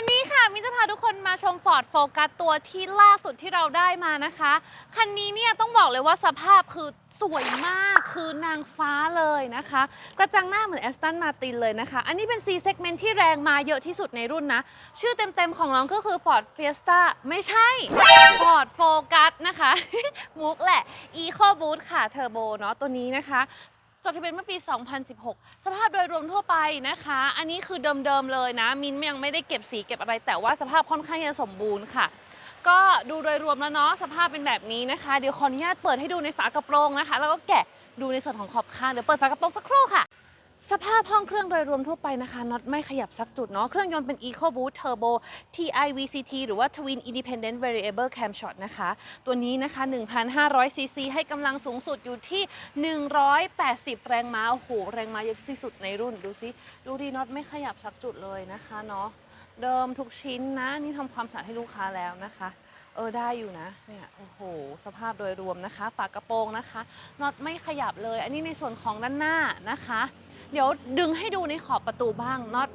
วันนี้ค่ะมินจะพาทุกคนมาชม Ford Focus ตัวที่ล่าสุดที่เราได้มานะคะ คันนี้เนี่ยต้องบอกเลยว่าสภาพคือสวยมากคือนางฟ้าเลยนะคะ กระจังหน้าเหมือน Aston Martin เลยนะคะ อันนี้เป็น C segment ที่แรงมาเยอะที่สุดในรุ่นนะ ชื่อเต็มๆของน้องก็คือ Ford Fiesta ไม่ใช่ Ford Focus นะคะ มุกแหละ Eco Boost ค่ะ Turbo เนาะตัวนี้นะคะ ดทะเบียนเมื่อปี 2016 สภาพโดยรวมทั่วไปนะคะ อันนี้คือเดิมๆเลยนะ มินยังไม่ได้เก็บสีเก็บอะไร แต่ว่าสภาพค่อนข้างจะสมบูรณ์ค่ะ ก็ดูโดยรวมแล้วเนาะสภาพเป็นแบบนี้นะคะ เดี๋ยวขออนุญาตเปิดให้ดูในฝากระโปรงนะคะ แล้วก็แกะดูในส่วนของขอบข้างเดี๋ยวเปิดฝากระโปรงสักครู่ค่ะ สภาพห้องเครื่องโดยรวมทั่วไปนะคะน็อตไม่ขยับสักจุดเนาะเครื่องยนต์เป็น EcoBoost Turbo TI VCT หรือว่า Twin Independent Variable Camshaft นะคะ ตัวนี้นะคะ1,500ซีซีให้กำลังสูงสุดอยู่ที่ 180 แรงม้าโอ้โหแรงม้าเยอะที่สุดในรุ่นดูซิดูดีน็อตไม่ขยับสักจุดเลยนะคะเนาะเดิมทุกชิ้นนะนี่ทำความสะอาดให้ลูกค้าแล้วนะคะเออได้อยู่นะเนี่ยโอ้โห สภาพโดยรวมนะคะฝากระโปรงนะคะน็อตไม่ขยับเลย อันนี้ในส่วนของด้านหน้านะคะ เดี๋ยวดึงให้ดูในขอบประตูบ้างน็อต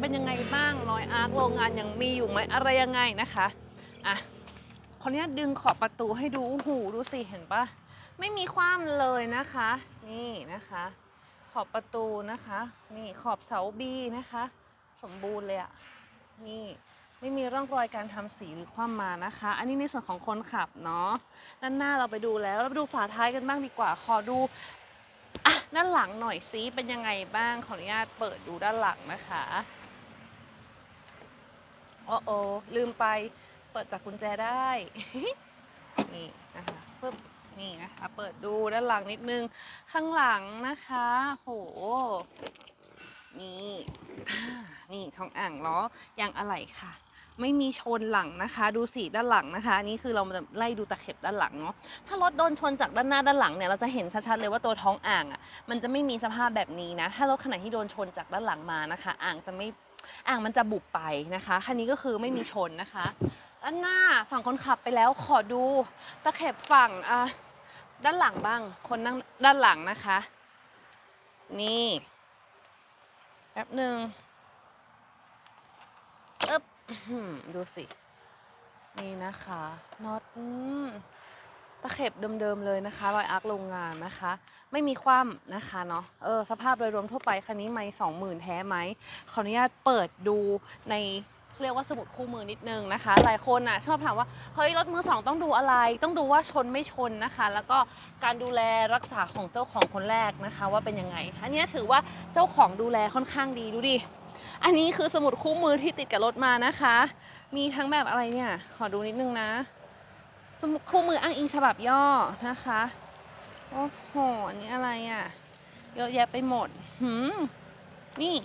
เป็นยังไงบ้างรอยอาร์คโรงงานยังมีอยู่ไหมอะไรยังไงนะคะอะคนนี้ดึงขอบประตูให้ดูหูดูสิเห็นปะไม่มีคว่ำเลยนะคะ นี่นะคะ ขอบประตูนะคะ นี่ขอบเสาบีนะคะ สมบูรณ์เลยอะนี่ไม่มีร่องรอยการทำสีหรือคว่ำมานะคะ อันนี้ในส่วนของคนขับเนาะด้านหน้าเราไปดูแล้วเราไปดูฝาท้ายกันบ้างดีกว่า ขอดู อะด้านหลังหน่อยซิเป็นยังไงบ้างขออนุญาตเปิดดูด้านหลังนะคะโอ้โอลืมไปเปิดจากกุญแจได้นี่นะคะปึ๊บนี่นะคะเปิดดูด้านหลังนิดนึงข้างหลังนะคะโหนี่นี่ทองอ่างล้อยางอะไหล่ค่ะ ไม่มีชนหลังนะคะ ดูสีด้านหลังนะคะนี่คือเรามาไล่ดูตะเข็บด้านหลังเนาะถ้ารถโดนชนจากด้านหน้าด้านหลังเนี่ยเราจะเห็นชัดๆเลยว่าตัวท้องอ่างอะมันจะไม่มีสภาพแบบนี้นะถ้ารถขณะที่โดนชนจากด้านหลังมานะคะ อ่างจะไม่อ่างมันจะบุบไปนะคะคันนี้ก็คือไม่มีชนนะคะด้านหน้าฝั่งคนขับไปแล้วขอดูตะเข็บฝั่งอะด้านหลังบ้างคนนั่งด้านหลังนะคะ นี่แป๊บหนึ่งเอ๊บ ดูสิ นี่นะคะน็อตตะเข็บเดิมๆเลยนะคะรอยอาร์คโรงงานนะคะ ไม่มีคว่ำนะคะเนาะเออสภาพโดยรวมทั่วไปคันนี้ไม่สองหมื่นแท้ไหมขออนุญาตเปิดดูในเรียกว่าสมุดคู่มือนิดนึงนะคะ หลายคนอะชอบถามว่าเฮ้ยรถมือสองต้องดูอะไร ต้องดูว่าชนไม่ชนนะคะ แล้วก็การดูแลรักษาของเจ้าของคนแรกนะคะ ว่าเป็นยังไง อันนี้ถือว่าเจ้าของดูแลค่อนข้างดีดูดิ อันนี้คือสมุดคู่มือที่ติดกับรถมานะคะ มีทั้งแบบอะไรเนี่ย ขอดูนิดนึงนะ สมุดคู่มืออ้างอิงฉบับย่อนะคะ โอ้โห อันนี้อะไรอะ่ะ เยอะแยะไปหมดหืมนี่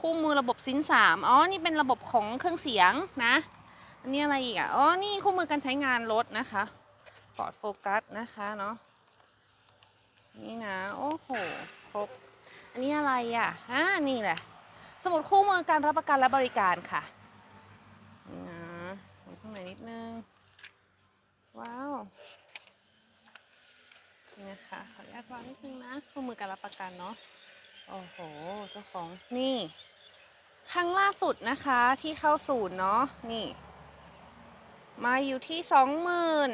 คู่มือระบบซินสามอ๋อ นี่เป็นระบบของเครื่องเสียงนะ อันนี้อะไรอีกอะ อ๋อ นี่คู่มือการใช้งานรถนะคะฟอดโฟกัสนะคะเนาะ นี่นะ โอ้โห ครบ อันนี้อะไรอะอ่านี่แหละ สมุดคู่มือการรับประกันและบริการค่ะนี่นะดูข้างในนิดนึง ว้าว นี่นะคะ ขออนุญาตวางนิดนึงนะ คู่มือการรับประกันเนาะ โอ้โห เจ้าของ นี่ ครั้งล่าสุดนะคะที่เข้าศูนย์เนาะ นี่ มาอยู่ที่สองหมื่น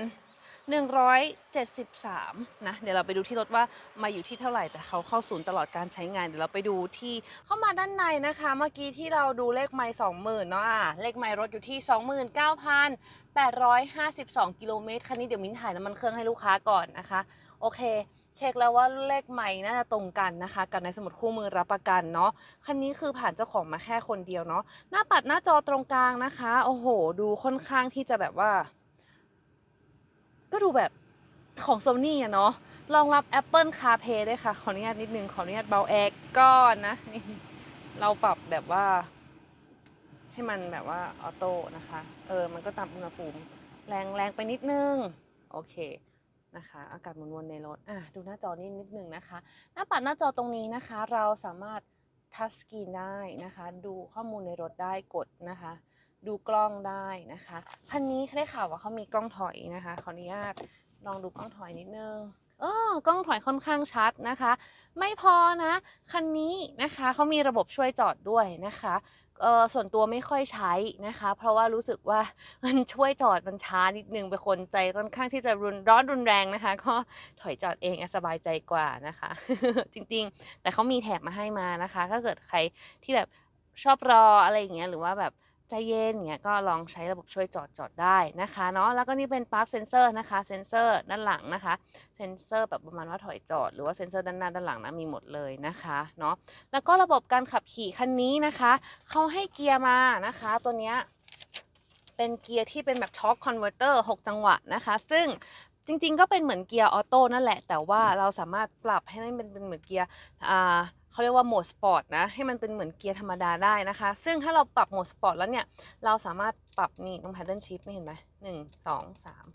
หนึ่งร้อยเจ็ดสิบสามนะเดี๋ยวเราไปดูที่รถว่ามาอยู่ที่เท่าไหร่แต่เขาเข้าศูนย์ตลอดการใช้งานเดี๋ยวเราไปดูที่เข้ามาด้านในนะคะ เมื่อกี้ที่เราดูเลขไมล์สองหมื่นเนาะอะเลขไมล์รถอยู่ที่สองหมื่นเก้าพันแปดร้อยห้าสิบสองกิโลเมตรคันนี้เดี๋ยวมิ้นถ่ายน้ำมันเครื่องให้ลูกค้าก่อนนะคะ โอเค เช็คแล้วว่าเลขไมล์น่าจะตรงกันนะคะ กับในสมุดคู่มือรับประกันเนาะคันนี้คือผ่านเจ้าของมาแค่คนเดียวเนาะหน้าปัดหน้าจอตรงกลางนะคะ โอ้โห ดูค่อนข้างที่จะแบบว่า ก็ดูแบบของ Sony อะเนาะรองรับ Apple CarPlay ด้วยค่ะ ขออนุญาตนิดนึง ขออนุญาตเบาแอร์ก่อนนะนี่เราปรับแบบว่า ให้มันแบบว่าออโต้นะคะ เออ มันก็ตามอุณหภูมิแรงแรงไปนิดนึง โอเคนะคะ อากาศหมุนวนในรถ อะ ดูหน้าจอนิดนิดนึงนะคะ หน้าปัดหน้าจอตรงนี้นะคะ เราสามารถทัชสกรีนได้นะคะ ดูข้อมูลในรถได้กดนะคะ ดูกล้องได้นะคะคันนี้ได้ข่าวว่าเขามีกล้องถอยนะคะขออนุญาตลองดูกล้องถอยนิดนึงเออกล้องถอยค่อนข้างชัดนะคะ ไม่พอนะคันนี้นะคะเขามีระบบช่วยจอดด้วยนะคะเออส่วนตัวไม่ค่อยใช้นะคะ เพราะว่ารู้สึกว่ามันช่วยจอดมันช้านิดนึงเป็นคนใจค่อนข้างที่จะรุนร้อนรุนแรงนะคะ ก็ถอยจอดเองสบายใจกว่านะคะ จริงๆ แต่เขามีแถบมาให้มานะคะ ถ้าเกิดใครที่แบบชอบรออะไรอย่างเงี้ยหรือว่าแบบ ใจเย็นอย่างเงี้ยก็ลองใช้ระบบช่วยจอดจอดได้นะคะเนาะแล้วก็นี่เป็นปั๊บเซนเซอร์นะคะเซนเซอร์ด้านหลังนะคะเซนเซอร์แบบประมาณว่าถอยจอด หรือว่าเซนเซอร์ด้านหน้าด้านหลังนะมีหมดเลยนะคะเนาะแล้วก็ระบบการขับขี่คันนี้นะคะเขาให้เกียร์มานะคะ ตัวเนี้ยเป็นเกียร์ที่เป็นแบบท็อคคอนเวอร์เตอร์6จังหวะนะคะ ซึ่งจริงๆ ก็เป็นเหมือนเกียร์ออโต้นั่นแหละ แต่ว่าเราสามารถปรับให้มันเป็นเป็นเหมือนเกียร์อ่า เขาเรียกว่าโหมดสปอร์ตนะให้มันเป็นเหมือนเกียร์ธรรมดาได้นะคะ ซึ่งถ้าเราปรับโหมดสปอร์ตแล้วเนี่ยเราสามารถปรับนี่ตรง paddle shift นี่เห็นไหมหนึ่งสองสาม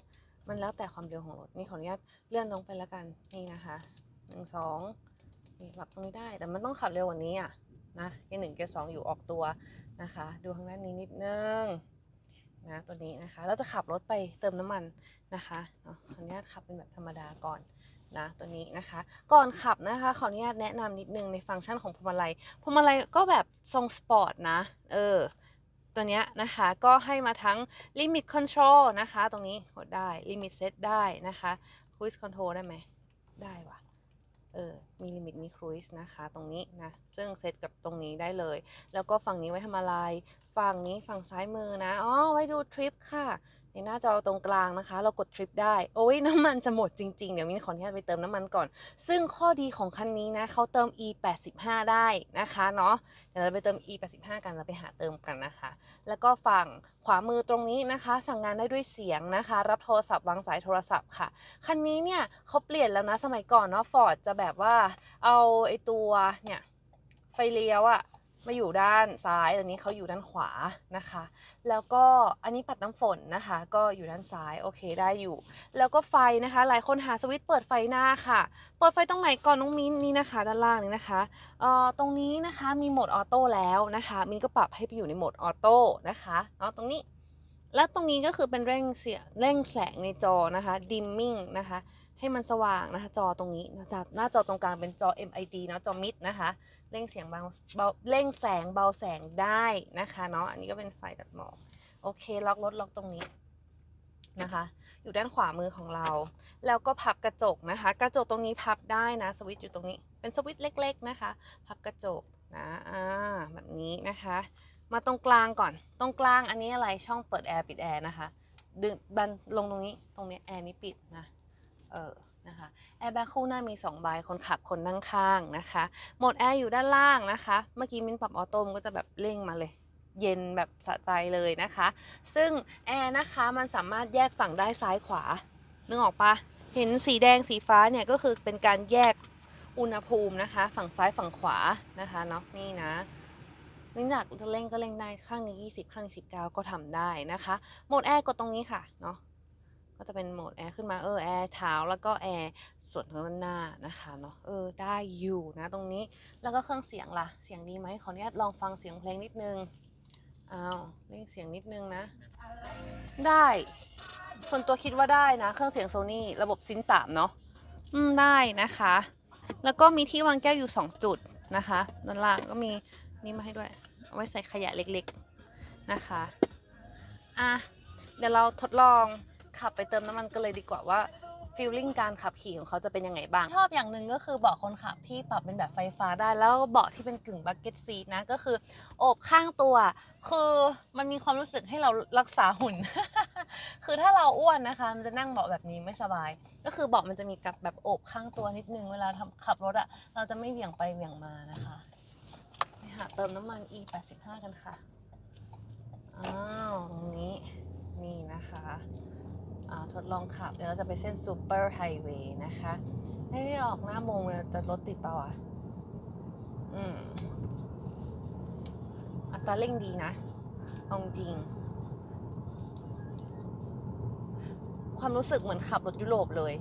มันแล้วแต่ความเร็วของรถนี่ขออนุญาตเลื่อนลงไปแล้วกันนี่นะคะหนึ่งสองนี่ปรับตรงนี้ได้ แต่มันต้องขับเร็วกว่านี้อะนะเกียร์หนึ่งเกียร์สองอยู่ออกตัวนะคะ ดูข้างด้านนี้นิดนึงนะตัวนี้นะคะเราจะขับรถไปเติมน้ำมันนะคะขออนุญาตขับเป็นแบบธรรมดาก่อน นะตัวนี้นะคะ ก่อนขับนะคะขออนุญาตแนะนำนิดนึงในฟังก์ชันของพวงมาลัยพวงมาลัยก็แบบทรงสปอร์ตนะเออตัวเนี้ยนะคะก็ให้มาทั้ง Limit Control นะคะ ตรงนี้กดได้ Limit Set ได้นะคะ Cruise Control ได้ไหมได้ว่ะเออ มี Limit มี Cruise นะคะ ตรงนี้นะ ซึ่งเซตกับตรงนี้ได้เลย แล้วก็ฝั่งนี้ไว้ทำอะไร ฝั่งนี้ฝั่งซ้ายมือนะ อ๋อ ไว้ดูทริปค่ะ ในหน้าจอตรงกลางนะคะ เรากดทริปได้ โอ้ยน้ำมันจะหมดจริงๆ เดี๋ยวมินขออนุญาตไปเติมน้ำมันก่อน ซึ่งข้อดีของคันนี้นะเขาเติม e 8 5ได้นะคะเนาะเดี๋ยวเราไปเติม e 8 5กันเราไปหาเติมกันนะคะ แล้วก็ฝั่งขวามือตรงนี้นะคะ สั่งงานได้ด้วยเสียงนะคะ รับโทรศัพท์วางสายโทรศัพท์ค่ะคันนี้เนี่ยเขาเปลี่ยนแล้วนะสมัยก่อนเนาะฟอร์ดจะแบบว่าเอาไอตัวเนี่ยไฟเลี้ยวอะ มาอยู่ด้านซ้ายตอนนี้เขาอยู่ด้านขวานะคะ แล้วก็อันนี้ปัดน้ำฝนนะคะ ก็อยู่ด้านซ้ายโอเคได้อยู่ แล้วก็ไฟนะคะ หลายคนหาสวิตช์เปิดไฟหน้าค่ะ เปิดไฟตรงไหนก่อนน้องมิ้นนี่นะคะ ด้านล่างนี้นะคะเอ่อตรงนี้นะคะมีโหมดออโต้แล้วนะคะ มิ้นก็ปรับให้ไปอยู่ในโหมดออโต้นะคะเนาะตรงนี้ แล้วตรงนี้ก็คือเป็นเร่งเสียงเร่งแสงในจอนะคะ dimming นะคะ ให้มันสว่างนะคะจอตรงนี้นะจอหน้าจอตรงกลางเป็นจอ MID เนาะจอมิดนะคะเร่งเสียงเบาเบาเร่งแสงเบาแสงได้นะคะเนาะอันนี้ก็เป็นไฟตัดหมอกโอเคล็อกรถล็อกตรงนี้นะคะ อยู่ด้านขวามือของเรา แล้วก็พับกระจกนะคะ กระจกตรงนี้พับได้นะสวิตช์อยู่ตรงนี้ เป็นสวิตช์เล็ก ๆนะคะ พับกระจกนะอ่าแบบนี้นะคะ มาตรงกลางก่อน ตรงกลางอันนี้อะไรช่องเปิดแอร์ปิดแอร์นะคะ ดึงบันลงตรงนี้ตรงนี้แอร์นี้ปิดนะ เออนะคะแอร์แบ็คคู่หน้ามี2ใบคนขับคนนั่งข้างนะคะโหมดแอร์อยู่ด้านล่างนะคะ เมื่อกี้มินปรับออโต้มันก็จะแบบเร่งมาเลยเย็นแบบสะใจเลยนะคะ ซึ่งแอร์นะคะมันสามารถแยกฝั่งได้ซ้ายขวา นึกออกปะเห็นสีแดงสีฟ้าเนี่ยก็คือเป็นการแยกอุณหภูมินะคะ ฝั่งซ้ายฝั่งขวานะคะเนาะนี่นะนี่อยากจะเร่งก็เร่งได้ข้างนี้ 20 ข้างนี้19 ก็ทำได้นะคะ โหมดแอร์กดตรงนี้ค่ะเนาะ ก็จะเป็นโหมดแอร์ขึ้นมาเออแอร์เท้าแล้วก็แอร์ส่วนทางด้านหน้านะคะเนาะเออได้อยู่นะตรงนี้แล้วก็เครื่องเสียงล่ะเสียงดีไหมขออนุญาตลองฟังเสียงเพลงนิดนึงอ้าวเร่งเสียงนิดนึงนะได้ส่วนตัวคิดว่าได้นะ เครื่องเสียงโซนี่ระบบซินสามเนาะอืมได้นะคะ แล้วก็มีที่วางแก้วอยู่ 2 จุดนะคะด้านล่างก็มีนี่มาให้ด้วย เอาไว้ใส่ขยะเล็กๆนะคะ อะ เดี๋ยวเราทดลอง ขับไปเติมน้ำมันกันเลยดีกว่าว่าฟีลลิ่งการขับขี่ของเขาจะเป็นยังไงบ้าง ชอบอย่างหนึ่งก็คือเบาะคนขับที่ปรับเป็นแบบไฟฟ้าได้แล้วเบาะที่เป็นกึ่งบักเก็ตซีทนะก็คือโอบข้างตัว คือมันมีความรู้สึกให้เรารักษาหุ่น คือถ้าเราอ้วนนะคะ มันจะนั่งเบาะแบบนี้ไม่สบาย ก็คือเบาะมันจะมีกับแบบโอบข้างตัวนิดนึงเวลาทำขับรถอะเราจะไม่เหวี่ยงไปเหวี่ยงมานะคะไปหาเติมน้ำมัน e 8 5กันค่ะอ้าวตรงนี้นี่นะคะ ทดลองขับเดี๋ยวเราจะไปเส้นซูเปอร์ไฮเวย์นะคะให้ออกหน้าโมงเลยจะรถติดเปล่าอะ อืม อัตราเร่งดีนะเอาจริง ความรู้สึกเหมือนขับรถยุโรปเลย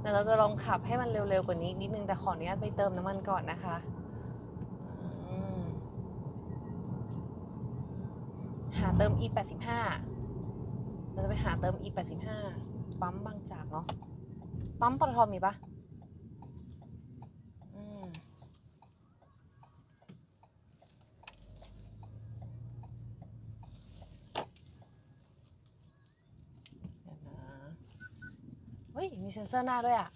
แต่เราจะลองขับให้มันเร็วๆกว่านี้นิดนึงแต่ขออนุญาตไปเติมน้ำมันก่อนนะคะหาเติม e 8 5 เราจะไปหาเติม e 8 5ปั๊มบางจากเนาะ ปั๊มปตทมีปะเฮ้ย มีเซ็นเซอร์หน้าด้วยอะ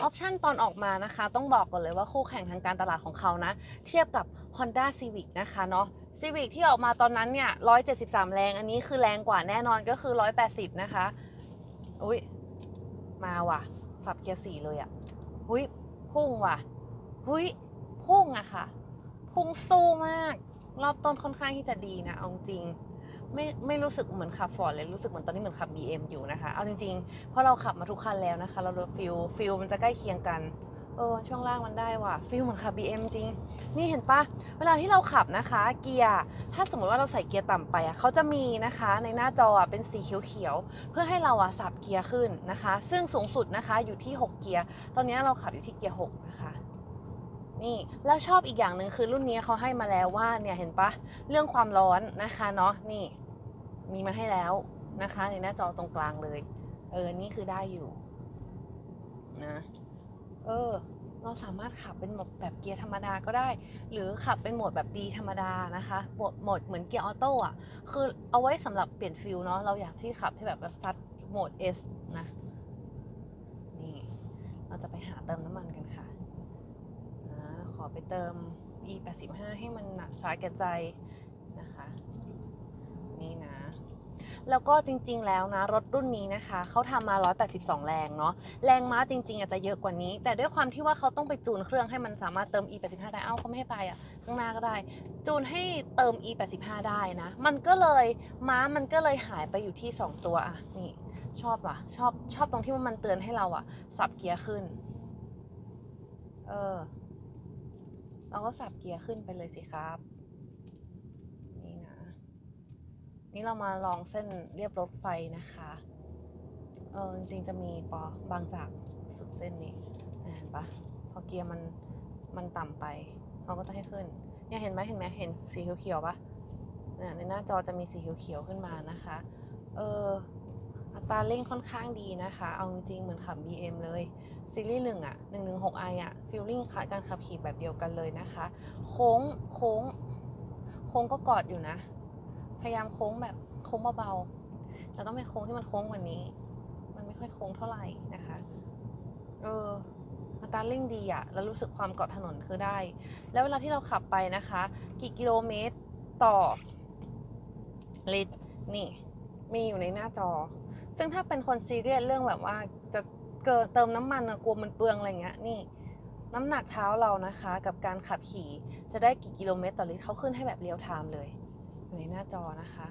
ออปชันตอนออกมานะคะ ต้องบอกก่อนเลยว่าคู่แข่งทางการตลาดของเขานะ เทียบกับ Honda Civic นะคะเนาะ Civic ที่ออกมาตอนนั้นเนี่ย 173 แรง อันนี้คือแรงกว่าแน่นอนก็คือ 180 นะคะ อุ้ยมาว่ะ สับเกียร์สี่เลยอะหุ้ยพุ่งว่ะหุ้ยพุ่งอะค่ะ พุ่งสู้มาก รอบต้นค่อนข้างที่จะดีนะเอาจริง ไม่ไม่รู้สึกเหมือนขับฟอร์ดเลยรู้สึกเหมือนตอนนี้เหมือนขับ BM อยู่นะคะ เอาจริงๆเพราะเราขับมาทุกคันแล้วนะคะ เราดูฟิลฟิลมันจะใกล้เคียงกันเออช่วงล่างมันได้ว่ะฟิลเหมือนขับ BM จริง นี่เห็นปะเวลาที่เราขับนะคะ เกียร์ถ้าสมมติว่าเราใส่เกียร์ต่ำไปอะเขาจะมีนะคะในหน้าจออะเป็นสีเขียวๆเพื่อให้เราอะสับเกียร์ขึ้นนะคะ ซึ่งสูงสุดนะคะอยู่ที่ 6 เกียร์ ตอนนี้เราขับอยู่ที่เกียร์6นะคะ นี่แล้วชอบอีกอย่างหนึ่งคือรุ่นนี้เขาให้มาแล้วว่าเนี่ยเห็นปะเรื่องความร้อนนะคะเนาะนี่มีมาให้แล้วนะคะในหน้าจอตรงกลางเลยเออนี่คือได้อยู่นะเออเราสามารถขับเป็นโหมดแบบเกียร์ธรรมดาก็ได้ หรือขับเป็นโหมดแบบดีธรรมดานะคะโหมดโหมดเหมือนเกียร์ออโต้อะคือเอาไว้สำหรับเปลี่ยนฟิลเนาะเราอยากที่ขับให้แบบซัดโหมด S นะนี่เราจะไปหาเติมน้ำมันกัน ไปเติม E 8 5ให้มันหนักสาแก่ใจนะคะ นี่นะ แล้วก็จริงๆแล้วนะ รถรุ่นนี้นะคะ เขาทำมา 182 แรงเนาะ แรงม้าจริง ๆ อาจจะเยอะกว่านี้ แต่ด้วยความที่ว่าเขาต้องไปจูนเครื่องให้มันสามารถเติม e 85ได้ เอ้าเขาไม่ให้ไปอะ ข้างหน้าก็ได้ จูนให้เติม e 85ได้นะ มันก็เลยม้ามันก็เลยหายไปอยู่ที่ 2 ตัวอะ นี่ชอบว่ะ ชอบชอบตรงที่ว่ามันเตือนให้เราอะ สับเกียร์ขึ้น เออ เราก็สับเกียร์ขึ้นไปเลยสิครับ นี่นะ นี่เรามาลองเส้นเรียบรถไฟนะคะ เออจริงๆจะมีปอบางจากสุดเส้นนี้เห็นปะพอเกียร์มันมันต่ำไปเขาก็จะให้ขึ้น เนี่ยเห็นไหมเห็นไหมเห็นสีเขียวๆปะเนี่ยในหน้าจอจะมีสีเขียวๆขึ้นมานะคะ เอออัตราเร่งค่อนข้างดีนะคะ เอาจริงเหมือนขับ BM เลย ซีรีส์หนึ่งอะ116 i อะฟีลลิ่งคล้ายการขับขี่แบบเดียวกันเลยนะคะ โค้งโค้ง โค้งก็กอดอยู่นะ พยายามโค้งแบบโค้งเบาๆแต่ต้องเป็นโค้งที่มันโค้งกว่านี้ มันไม่ค่อยโค้งเท่าไหร่นะคะ เอออัตราเร่งดีอะแล้วรู้สึกความเกาะถนนคือได้ แล้วเวลาที่เราขับไปนะคะ กี่กิโลเมตรต่อลิตรนี่ มีอยู่ในหน้าจอ ซึ่งถ้าเป็นคนซีเรียสเรื่องแบบว่าจะ เกิดเติมน้ำมันอะกลัวมันเปลืองอะไรเงี้ยนี่ น้ำหนักเท้าเรานะคะ กับการขับขี่จะได้กี่กิโลเมตรต่อลิตรเขาขึ้นให้แบบเรียลไทม์เลยอยู่ในหน้าจอนะคะ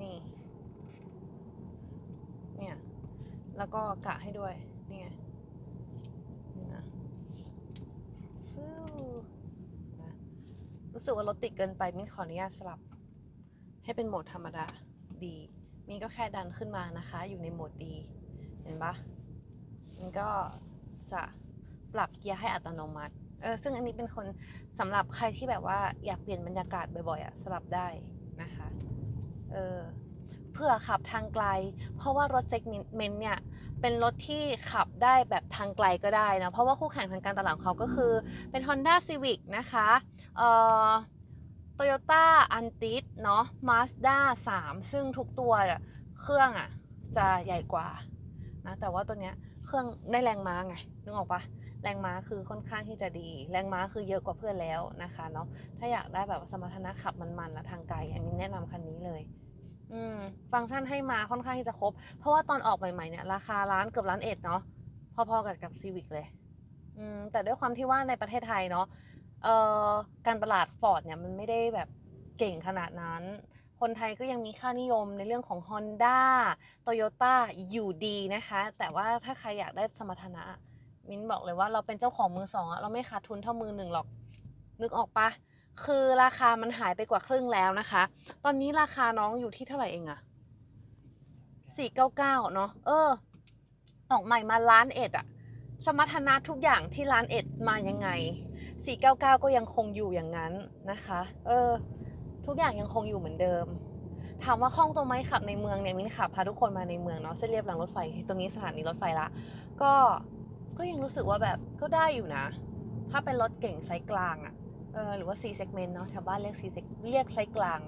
นี่ เนี่ย แล้วก็กะให้ด้วยนี่ไงนี่นะฟิวนะรู้สึกว่ารถติดเกินไปมิ้นขออนุญาตสลับ ให้เป็นโหมดธรรมดาดีมินก็แค่ดันขึ้นมานะคะ อยู่ในโหมดดี เห็นปะมันก็จะปรับเกียร์ให้อัตโนมัติ เออ ซึ่งอันนี้เป็นคนสำหรับใครที่แบบว่าอยากเปลี่ยนบรรยากาศบ่อยๆอะสลับได้นะคะ เออ เพื่อขับทางไกล เพราะว่ารถเซกเมนต์เนี่ยเป็นรถที่ขับได้แบบทางไกลก็ได้นะ เพราะว่าคู่แข่งทางการตลาดของเขาก็คือเป็น Honda Civic นะคะ เอ่อ Toyota a n t i s เนาะ Mazda 3 ซึ่งทุกตัวเครื่องอะจะใหญ่กว่า นะแต่ว่าตัวเนี้ยเครื่องได้แรงม้าไงนึกออกปะแรงม้าคือค่อนข้างที่จะดี แรงม้าคือเยอะกว่าเพื่อนแล้วนะคะเนาะถ้าอยากได้แบบสมรรถนะขับมันๆและทางไกลอันนี้แนะนำคันนี้เลยอืมฟังก์ชันให้มาค่อนข้างที่จะครบ เพราะว่าตอนออกใหม่ๆเนี่ยราคาร้านเกือบล้านเอ็ดเนาะพอๆกับกับซีวิกเลยอืมแต่ด้วยความที่ว่าในประเทศไทยเนาะเอ่อการตลาดฟอร์ดเนี่ยมันไม่ได้แบบเก่งขนาดนั้น คนไทยก็ยังมีค่านิยมในเรื่องของ Honda Toyota อยู่ดีนะคะ แต่ว่าถ้าใครอยากได้สมรรถนะ มิ้นบอกเลยว่าเราเป็นเจ้าของมือสองอะเราไม่ขาดทุนเท่ามือหนึ่งหรอก นึกออกปะคือราคามันหายไปกว่าครึ่งแล้วนะคะ ตอนนี้ราคาน้องอยู่ที่เท่าไหร่เองอะสี่เก้าเก้าเนาะเออ ออกใหม่มาล้านเอ็ดอะสมรรถนะทุกอย่างที่ร้านเอ็ดมายังไง 499 ก็ยังคงอยู่อย่างนั้นนะคะ เออ ทุกอย่างยังคงอยู่เหมือนเดิม ถามว่าคล่องตัวไหมขับในเมืองเนี่ยมินขับพาทุกคนมาในเมืองเนาะเส้นเรียบรางรถไฟตรงนี้สถานีรถไฟละ ก็ก็ยังรู้สึกว่าแบบก็ได้อยู่นะ ถ้าเป็นรถเก่งไซส์กลางอะเออหรือว่า C segment เนาะแถวบ้านเรียก C seg เรียกไซส์กลาง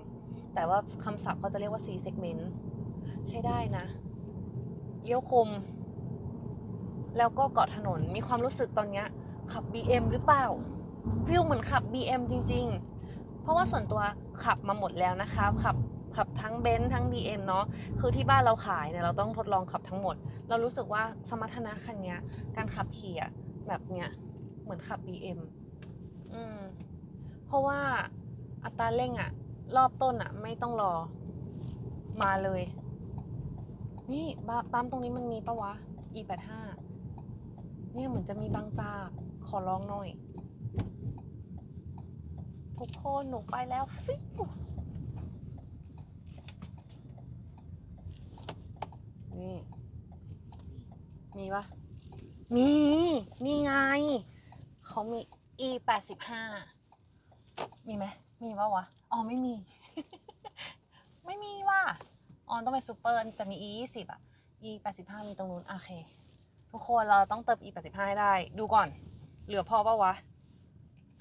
แต่ว่าคำศัพท์เขาจะเรียกว่า C segment ใช้ได้นะเลี้ยวคม แล้วก็เกาะถนนมีความรู้สึกตอนเนี้ยขับ BM หรือเปล่าฟิลเหมือนขับ BM จริง ๆ ราะว่าส่วนตัวขับมาหมดแล้วนะคะขับขับทั้งเบนซ์ทั้ง BM เนาะคือที่บ้านเราขายเนี่ยเราต้องทดลองขับทั้งหมด เรารู้สึกว่าสมรรถนะคันนี้การขับขี่อะแบบเนี้ยเหมือนขับ BM อืมเพราะว่าอัตราเร่งอะรอบต้นอะไม่ต้องรอมาเลย นี่ปั๊มตรงนี้มันมีปะวะ e 8 5 เนี่ยเหมือนจะมีบางจากขอร้องหน่อย ทุกคนหนูไปแล้วฟิวนี่ มีปะมี นี่ไง เขามี e 8 5มีไหม มีปะวะ อ๋อ ไม่มี ไม่มีว่ะ อ๋อ ต้องไปซูเปอร์แต่มี e 2 0อะ e 8 5มีตรงนู้น โอเค ทุกคนเราต้องเติม e 8 5ให้ได้ ดูก่อน เหลือพอปะวะ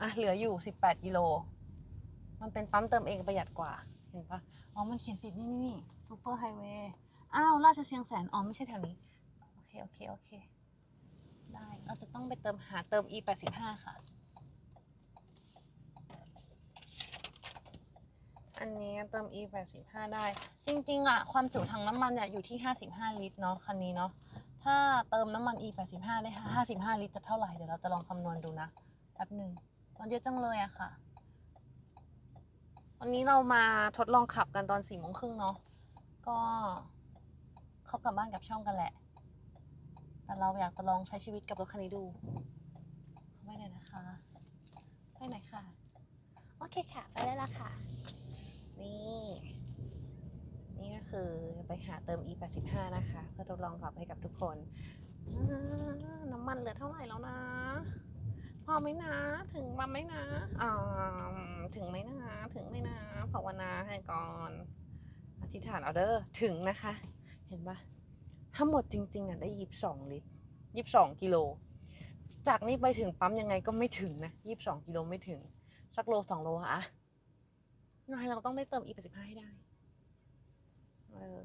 อะเหลืออยู่18กิโล มันเป็นปั๊มเติมเองประหยัดกว่า เห็นปะอ๋อ มันเขียนติดนี่นี่นี่ซูเปอร์ไฮเวย์ อ้าวราชเชียงแสน อ๋อ ไม่ใช่แถวนี้ โอเค โอเค โอเค ได้ เราจะต้องไปเติมหาเติม e 8 5ค่ะ อันนี้เติม e 8 5ได้ จริง ๆ อะ ความจุถังน้ำมันเนี่ยอยู่ที่55ลิตรเนาะ คันนี้เนาะ ถ้าเติมน้ำมัน e 8 5ได้55ลิตรจะเท่าไหร่ เดี๋ยวเราจะลองคำนวณดูนะแป๊บหนึ่ง มันเยอะจังเลยอะค่ะ วันนี้เรามาทดลองขับกันตอนสี่โมงครึ่งเนาะ ก็เขากลับบ้านกับช่องกันแหละ แต่เราอยากจะลองใช้ชีวิตกับรถคันนี้ดูไปไหนนะคะ ไปไหนค่ะ โอเคค่ะ ไปได้แล้วค่ะ นี่ นี่ก็คือไปหาเติม e 8 5นะคะ เพื่อทดลองขับให้กับทุกคนอ่าน้ำมันเหลือเท่าไหร่แล้วนะ พอไหมนะ ถึงมาไหมนะอ่าถึงไหมนะ ถึงไหมนะภาวนาให้ก่อนอธิษฐานเอาเด้อถึงนะคะ เห็นปะถ้าหมดจริงๆอะได้ยีิบสองลิตรยีิบสองกิโล จากนี้ไปถึงปั๊มยังไงก็ไม่ถึงนะยีิบสองกิโลไม่ถึง สักโลสองโลอะยังไงเราต้องได้เติม e 8 5ให้ได้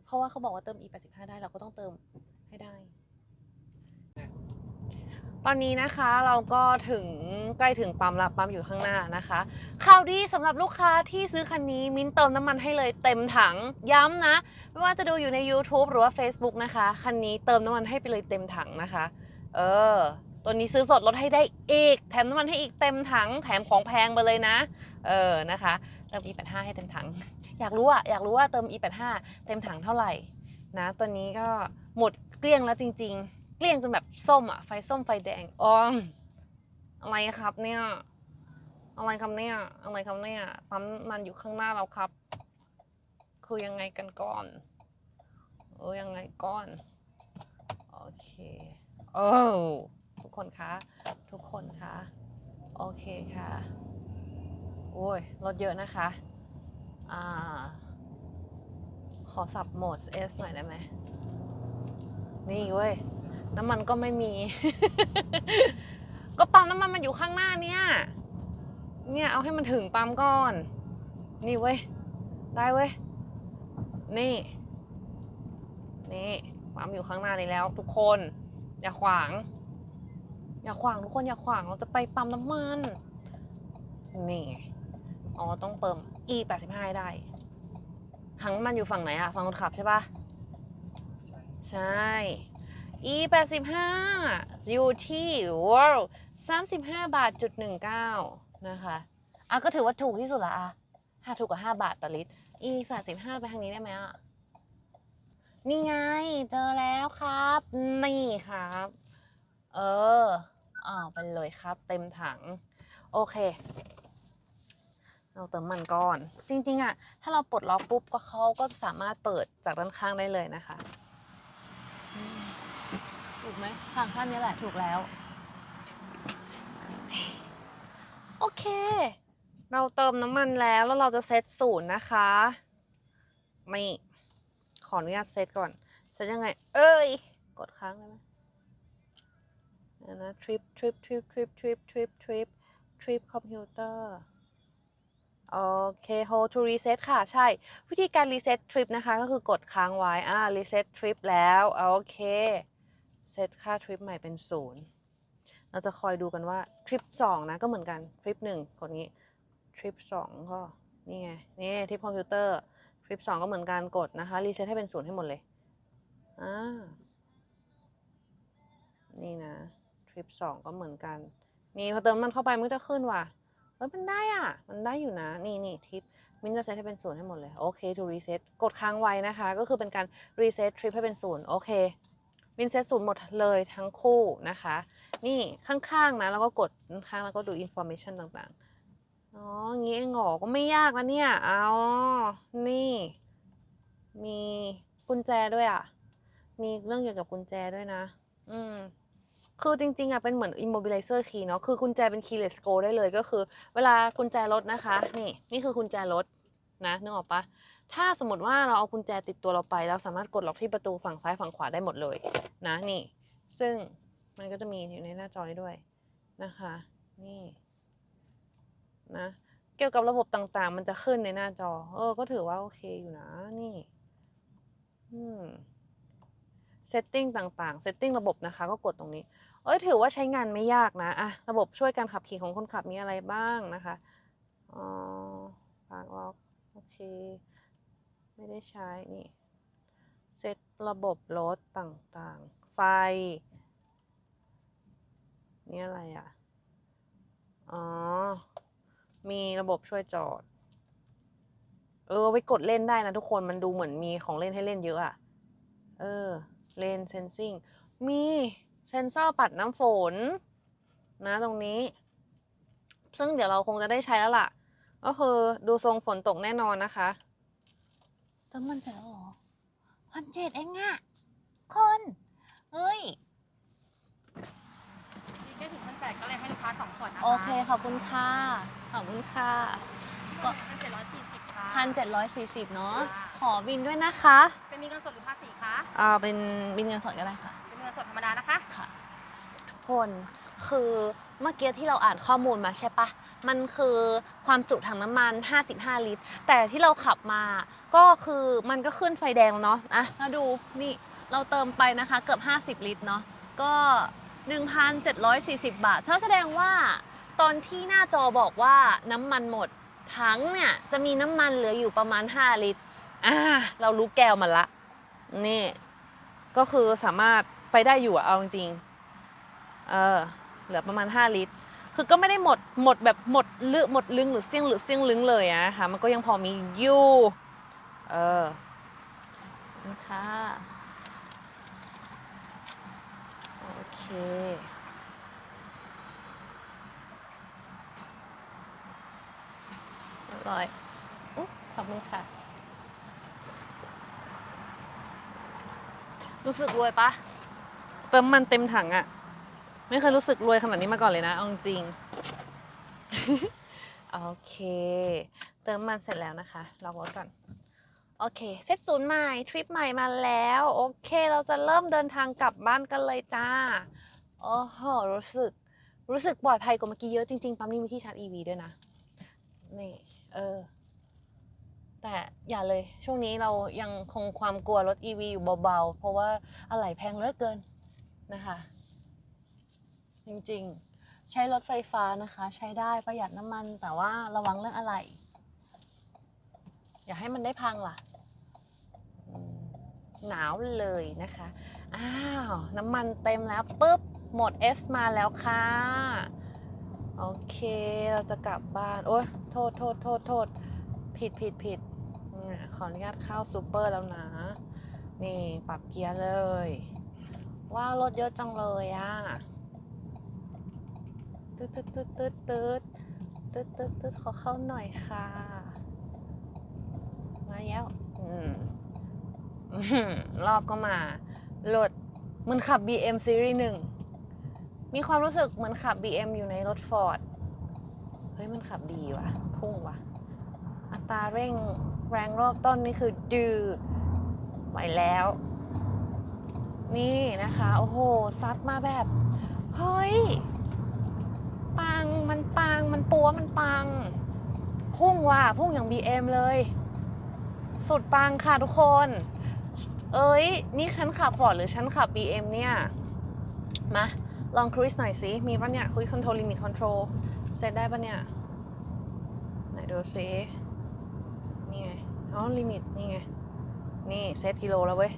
เพราะว่าเขาบอกว่าเติม e 8 5ได้เราก็ต้องเติมให้ได้ ตอนนี้นะคะเราก็ถึงใกล้ถึงปั๊มละปั๊มอยู่ข้างหน้านะคะข่าวดีสำหรับลูกค้าที่ซื้อคันนี้มิ้นเติมน้ำมันให้เลยเต็มถังย้ำนะ ไม่ว่าจะดูอยู่ใน YouTube หรือว่า Facebook นะคะคันนี้เติมน้ำมันให้ไปเลยเต็มถังนะคะ เออ ตัวนี้ซื้อสดลดให้ได้อีก แถมน้ำมันให้อีกเต็มถัง แถมของแพงไปเลยนะ เออนะคะเติม e85 ให้เต็มถัง อยากรู้อะอยากรู้ว่าเติม e85 เต็มถังเท่าไหร่นะ ตัวนี้ก็หมดเกลี้ยงแล้วจริง ๆ เลี้ยงจนแบบส้มอะไฟส้มไฟแดงอออะไรครับเนี่ย อะไรครับเนี่ย อะไรครับเนี่ยปั๊มมันอยู่ข้างหน้าเราครับ คือยังไงกันก่อน เออยังไงก่อน โอเคโอ้ทุกคนคะ ทุกคนคะ โอเคค่ะ โอ้ยรถเยอะนะคะ อ่า ขอสับโหมด S หน่อยได้ไหม นี่เว้ย น้ำมันก็ไม่มี ก็ปั๊มน้ำมันมันอยู่ข้างหน้าเนี่ย เนี่ยเอาให้มันถึงปั๊มก่อน นี่เว้ย ได้เว้ย นี่ นี่ปั๊มอยู่ข้างหน้านี้แล้ว ทุกคน อย่าขวาง อย่าขวางทุกคนอย่าขวางเราจะไปปั๊มน้ำมัน นี่ อ๋อต้องเติม e 8 5ให้ได้ถังน้ำมันอยู่ฝั่งไหนอะฝั่งคนขับใช่ปะใช่ใช่ e 8 5อยู่ที่ world 35 บาทจุด19นะคะอะก็ถือว่าถูกที่สุดละอะถ้าถูกกว่า5บาทต่อลิตร e 35ไปทางนี้ได้ไหมอะนี่ไงเจอแล้วครับ นี่ครับ เอออ่าไปเลยครับ เต็มถัง โอเค เราเติมมันก่อน จริงๆอะ ถ้าเราปลดล็อกปุ๊บก็เขาก็สามารถเปิดจากด้านข้างได้เลยนะคะ ถูกไหมทางข้างนี้แหละถูกแล้ว โอเค เราเติมน้ำมันแล้วแล้วเราจะเซตศูนย์นะคะ ไม่ ขออนุญาตเซตก่อน เซตยังไง เอ้ย กดค้างได้ไหมนะทริปทริปทริปทริปทริปทริปทริปทริปคอมพิวเตอร์โอเค hold to reset ค่ะ ใช่ วิธีการ reset trip นะคะ ก็คือกดค้างไว้ อ่า reset trip แล้ว โอเค เซตค่าทริปใหม่เป็นศูนย์เราจะคอยดูกันว่าทริปสองนะก็เหมือนกันทริปหนึ่งกดนี้ทริปสองก็นี่ไงนี่ทริปคอมพิวเตอร์ทริปสองก็เหมือนกันกดนะคะรีเซ็ตให้เป็นศูนย์ให้หมดเลยอ่านี่นะทริปสองก็เหมือนกัน นี่พอเติมมันเข้าไปมันก็จะขึ้นว่ะเฮ้ยมันได้อะ มันได้อยู่นะ นี่นี่ทริปมินจะเซตให้เป็นศูนย์ให้หมดเลย โอเค to reset กดค้างไว้นะคะ ก็คือเป็นการ reset trip ให้เป็นศูนย์โอเค มินเซตศูนย์หมดเลยทั้งคู่นะคะ นี่ข้างๆนะแล้วก็กดข้างแล้วก็ดู information ต่างๆ อ๋ออย่างงี้เองหรอก็ไม่ยากนะเนี่ยเอานี่ มีกุญแจด้วยอะ มีเรื่องเกี่ยวกับกุญแจด้วยนะ อืมคือจริงๆอะเป็นเหมือน immobilizer key เนาะคือกุญแจเป็น keyless go ได้เลยก็คือ เวลากุญแจรถนะคะ นี่นี่คือกุญแจรถนะนึกออกปะ ถ้าสมมติว่าเราเอากุญแจติดตัวเราไป เราสามารถกดล็อกที่ประตูฝั่งซ้ายฝั่งขวาได้หมดเลย นะนี่ ซึ่งมันก็จะมีอยู่ในหน้าจอด้วยนะคะ นี่นะเกี่ยวกับระบบต่างๆ มันจะขึ้นในหน้าจอ เออ ก็ถือว่าโอเคอยู่นะนี่อืมเซตติ้งต่างๆเซตติ้งระบบนะคะ ก็กดตรงนี้ เอ้ยถือว่าใช้งานไม่ยากนะอะระบบช่วยการขับขี่ของคนขับมีอะไรบ้างนะคะอ๋อปากล็อกโอเค ไม่ได้ใช้นี่ เซตระบบรถต่างๆ ไฟ นี่อะไรอะ อ๋อ มีระบบช่วยจอด เออไว้กดเล่นได้นะทุกคนมันดูเหมือนมีของเล่นให้เล่นเยอะอะเออ เลนเซนซิงมีเซนเซอร์ปัดน้ำฝน นะตรงนี้ ซึ่งเดี๋ยวเราคงจะได้ใช้แล้วล่ะ ก็คือดูทรงฝนตกแน่นอนนะคะ เติมมันเสร็จแล้วเหรอพันเจ็ดเองอะคนเฮ้ย มีแค่ถึงพันแปดก็เลยให้ลูกค้าสองขวดนะคะโอเค ขอบคุณค่ะ ขอบคุณค่ะก็พันเจ็ดร้อยสี่สิบค่ะพันเจ็ดร้อยสี่สิบเนาะค่ะขอบินด้วยนะคะ เป็นมีเงินสดหรือภาษีคะ อ่า เป็นบินเงินสดก็ได้ค่ะ เป็นเงินสดธรรมดานะคะ ค่ะ ทุกคน คือเมื่อกี้ที่เราอ่านข้อมูลมาใช่ปะ มันคือความจุถังน้ำมัน 55 ลิตร แต่ที่เราขับมาก็คือมันก็ขึ้นไฟแดงแล้วเนาะอะเราดูนี่เราเติมไปนะคะเกือบ 50 ลิตรเนาะก็ 1,740 บาทเท่าแสดงว่าตอนที่หน้าจอบอกว่าน้ำมันหมดถังเนี่ยจะมีน้ำมันเหลืออยู่ประมาณ 5 ลิตรอ่าเรารู้แก้วมันละ นี่ ก็คือสามารถไปได้อยู่อะเอาจริงเออเหลือประมาณ 5 ลิตร คือก็ไม่ได้หมดหมดแบบหมดลึหมดลึงหรือเสี่ยงหรือเสี่ยงลึงเลยอะนะคะมันก็ยังพอมีอยู่เออนะคะโอเคเรียบร้อยอุ๊ขอบคุณค่ะ รู้สึกรวยปะเติมมันเต็มถังอะ ไม่เคยรู้สึกรวยขนาดนี้มาก่อนเลยนะเอาจริง โอเค เติมมันเสร็จแล้วนะคะ เราไว้ก่อน โอเค เซตศูนย์ใหม่ ทริปใหม่มาแล้ว โอเค เราจะเริ่มเดินทางกลับบ้านกันเลยจ้า โอ้โห รู้สึก รู้สึกปลอดภัยกว่าเมื่อกี้เยอะจริงๆ ปั๊มนี้มีที่ชาร์จ EV ด้วยนะ นี่ เออ แต่อย่าเลย ช่วงนี้เรายังคงความกลัวรถ EV อยู่เบาๆ เพราะว่าอะไหล่แพงเหลือเกินนะคะ จริงๆ ใช้รถไฟฟ้านะคะ ใช้ได้ประหยัดน้ำมันแต่ว่าระวังเรื่องอะไหล่อย่าให้มันได้พังล่ะ หนาวเลยนะคะ อ้าว น้ำมันเต็มแล้วปุ๊บ หมด S มาแล้วค่ะ โอเค เราจะกลับบ้าน โอ๊ยโทษโทษโทษโทษผิดผิดผิดขออนุญาตเข้าซูเปอร์แล้วนะ นี่ ปรับเกียร์เลยว้ารถเยอะจังเลยอะ ตืดตืดตืดตืดตืดตืดตืดตืดขอเข้าหน่อยค่ะ มาแล้วอืมรอบก็มารถมันขับ BM Series หนึ่ง มีความรู้สึกเหมือนขับ BM อยู่ในรถ Ford เฮ้ย มันขับดีว่ะ พุ่งว่ะ อัตราเร่งแรงรอบต้นนี่คือดื้อไหวแล้ว นี่นะคะ โอ้โห ซัดมาแบบ เฮ้ย ปัง มันปัง มันปัว มันปัง พุ่งว่ะ พุ่งอย่าง BM เลย สุดปังค่ะทุกคน เอ้ย นี่ฉันขับฟอร์ดหรือฉันขับ BM เนี่ย มา ลองครูซหน่อยสิ มีปะเนี่ยคุยคอนโทรลลิมิตคอนโทรลเซตได้ปะเนี่ย ไหนดูสินี่ไง อ๋อ ลิมิต นี่ไง นี่เซตกิโลแล้วเว้ย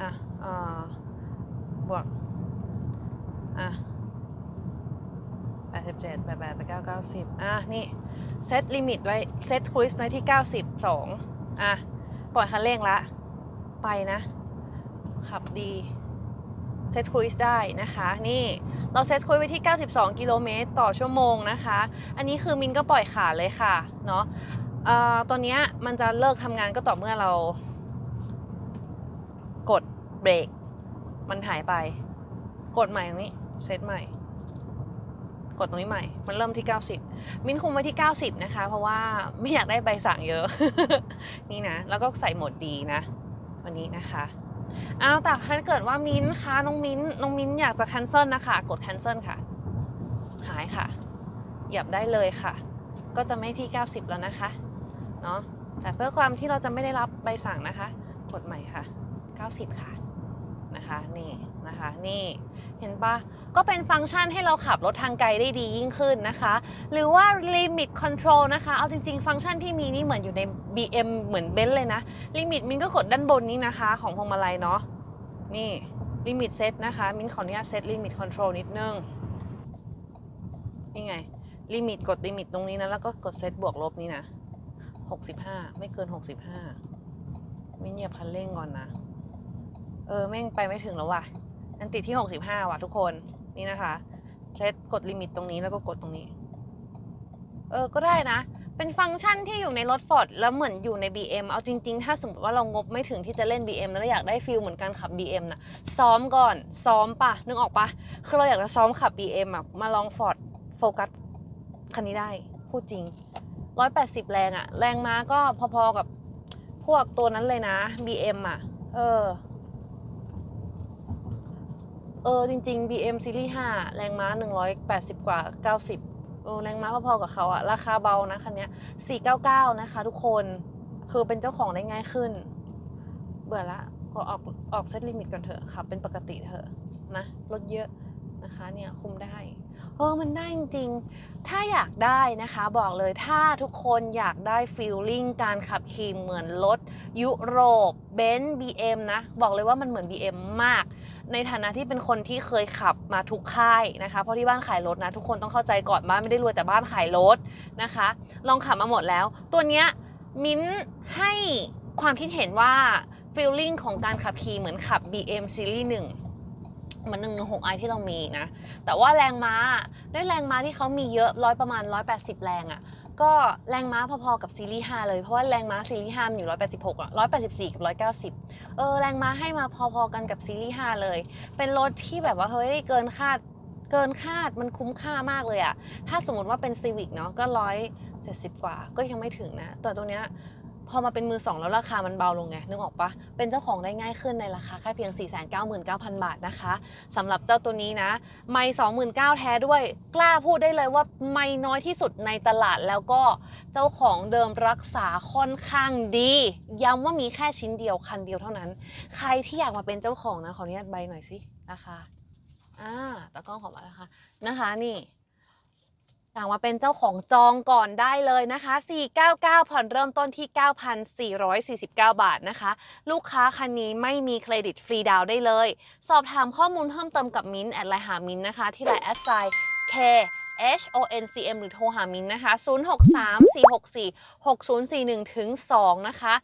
อะเอ่อบวก อะแปดสิบ เจ็ดแปดแปดแปดเก้าเก้าสิบอะ นี่ เซตลิมิตไว้ เซตครูซไว้ที่เก้าสิบสองอะ ปล่อยคันเร่งละ ไปนะ ขับดี เซตครูซได้นะคะ นี่เราเซตครูไว้ที่ 92 กิโลเมตรต่อชั่วโมงนะคะ อันนี้คือมินก็ปล่อยขาเลยค่ะ เนาะเอ่อตัวเนี้ยมันจะเลิกทำงานก็ต่อเมื่อเรา กดเบรก มันหายไป กดใหม่ตรงนี้ เซตใหม่ ดตรงนี้ใหม่ มันเริ่มที่ 90 มินคุมไว้ที่ 90 นะคะ เพราะว่าไม่อยากได้ใบสั่งเยอะ นี่นะ แล้วก็ใส่โหมดดีนะ วันนี้นะคะเอาแต่ถ้าเกิดว่ามิ้นคะน้องมิ้นน้องมิ้นอยากจะ cancel นะคะ กด cancel ค่ะ หายค่ะ หยียบได้เลยค่ะ ก็จะไม่ที่ 90 แล้วนะคะ เนาะแต่เพื่อความที่เราจะไม่ได้รับใบสั่งนะคะ กดใหม่ค่ะ 90 ค่ะ นะคะ นี่ นะคะ นี่ เห็นปะก็เป็นฟังก์ชันให้เราขับรถทางไกลได้ดียิ่งขึ้นนะคะ หรือว่า limit control นะคะ เอาจริง ๆ ฟังก์ชันที่มีนี่เหมือนอยู่ใน BM เหมือนเบนซ์เลยนะ limit มินก็กดด้านบนนี้นะคะของพวงมาลัยเนาะ นี่ limit set นะคะ มินขออนุญาต set limit control นิดนึง นี่ไง limit กด limit ตรงนี้นะ แล้วก็กด set บวกลบนี้นะ 65 ไม่เกิน 65มินเหยียบคันเร่งก่อนนะ เออแม่งไปไม่ถึงแล้วว่ะ อันติดที่65ว่ะทุกคนนี่นะคะเซตกดลิมิตตรงนี้แล้วก็กดตรงนี้ เออก็ได้นะ เป็นฟังก์ชันที่อยู่ในรถ Ford แล้วเหมือนอยู่ใน BM เอาจริง ๆ ถ้าสมมติว่าเรางบไม่ถึงที่จะเล่น BM แล้วอยากได้ฟิลเหมือนการขับ BM นะซ้อมก่อนซ้อมปะนึกออกปะคือเราอยากจะซ้อมขับ BM อะมาลอง Ford โฟกัสคันนี้ได้พูดจริง 180 แรงอะแรงม้าก็พอๆกับพวกตัวนั้นเลยนะ BM อะเออ เออจริง ๆ BM Series 5 แรงม้า 180 กว่า 90เออแรงม้าพอๆกับเขาอะราคาเบานะคันนี้499 นะคะ ทุกคนคือเป็นเจ้าของได้ง่ายขึ้น เบื่อละก็ออกออกเซตลิมิตก่อนเถอะขับเป็นปกติเถอะนะลดเยอะนะคะเนี่ยคุมได้ เออมันได้จริงๆ ถ้าอยากได้นะคะบอกเลยถ้าทุกคนอยากได้ฟีลลิ่งการขับขี่เหมือนรถยุโรปเบนซ์บีเอ็มนะ บอกเลยว่ามันเหมือน BM มาก ในฐานะที่เป็นคนที่เคยขับมาทุกค่ายนะคะ เพราะที่บ้านขายรถนะ ทุกคนต้องเข้าใจก่อนบ้านไม่ได้รวยแต่บ้านขายรถนะคะ ลองขับมาหมดแล้ว ตัวเนี้ยมิ้นให้ความคิดเห็นว่าฟีลลิ่งของการขับขี่เหมือนขับ BM Series 1 เหมือน116 i ที่เรามีนะ แต่ว่าแรงม้าด้วยแรงม้าที่เขามีเยอะร้อยประมาณ 180 แรงอะ่ะก็แรงม้าพอๆกับซีรีส์5เลย เพราะว่าแรงม้าซีรีส์5มันอยู่ 186อะ184 กับ 190 เออแรงม้าให้มาพอๆกันกับซีรีส์5เลย เป็นรถที่แบบว่าเฮ้ยเกินคาดเกินคาดมันคุ้มค่ามากเลยอะถ้าสมมติว่าเป็นซีวิกเนาะก็ร้อยเจ็ดสิบกว่าก็ยังไม่ถึงนะ แต่ตัวเนี้ย พอมาเป็นมือสองแล้วราคามันเบาลงไงนึกออกปะเป็นเจ้าของได้ง่ายขึ้นในราคาแค่เพียง 499,000 บาทนะคะสำหรับเจ้าตัวนี้นะ ไม่29,000แท้ด้วย กล้าพูดได้เลยว่าไม่น้อยที่สุดในตลาดแล้วก็เจ้าของเดิมรักษาค่อนข้างดี ย้ำว่ามีแค่ชิ้นเดียวคันเดียวเท่านั้น ใครที่อยากมาเป็นเจ้าของนะขออนุญาตใบหน่อยสิราคาอ่าตากล้องขอมาแล้วค่ะนะคะนี่ อยากมาเป็นเจ้าของจองก่อนได้เลยนะคะ 499 ผ่อนเริ่มต้นที่ 9,449 บาทนะคะ ลูกค้าคันนี้ไม่มีเครดิตฟรีดาวได้เลย สอบถามข้อมูลเพิ่มเติมกับมิ้นแอดไลน์หามิ้นนะคะ ที่ไลน์แอดไซน์ K H O N C M หรือโทรหามิ้นนะคะ 0634646041ถึง2นะคะ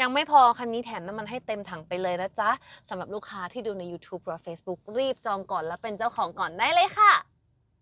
ยังไม่พอคันนี้แถมน้ำมันให้เต็มถังไปเลยนะจ๊ะสำหรับลูกค้าที่ดูใน YouTube หรือ Facebook รีบจองก่อนแล้วเป็นเจ้าของก่อนได้เลยค่ะ